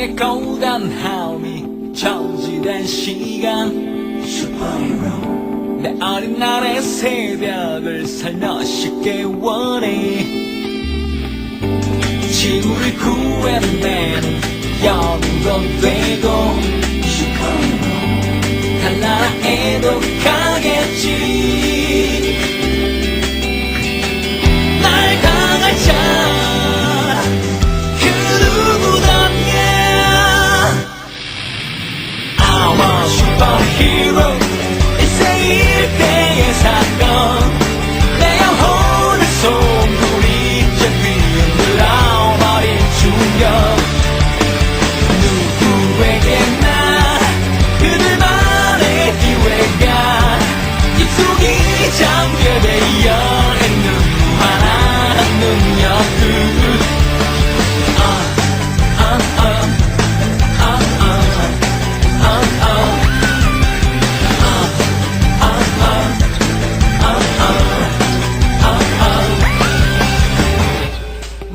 나의 고단함이 저지된 시간. 슈퍼히로 내 어린 날의 새벽을 살며시 깨워내 지구를 구해낸 영웅도 되고. up hero. It's a hero.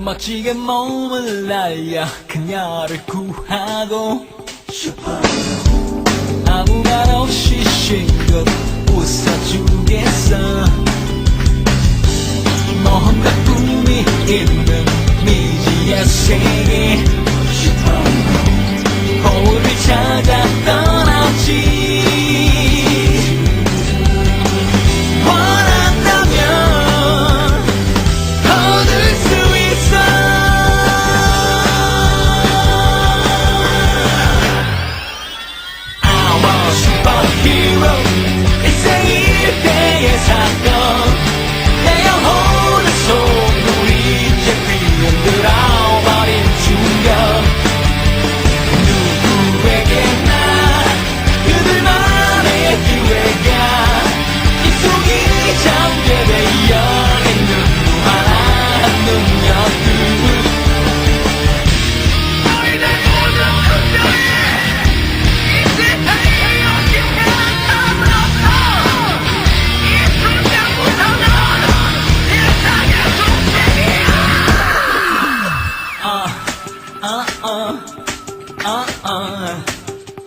멋지게 머물러야 그녀를 구하고 아무 말 없이 실컷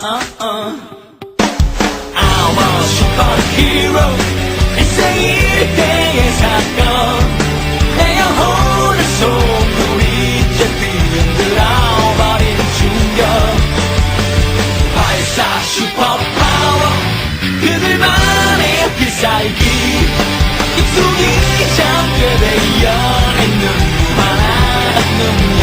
uh, uh. I want a superhero. 最近いつにじゃんけでやれぬまらぬ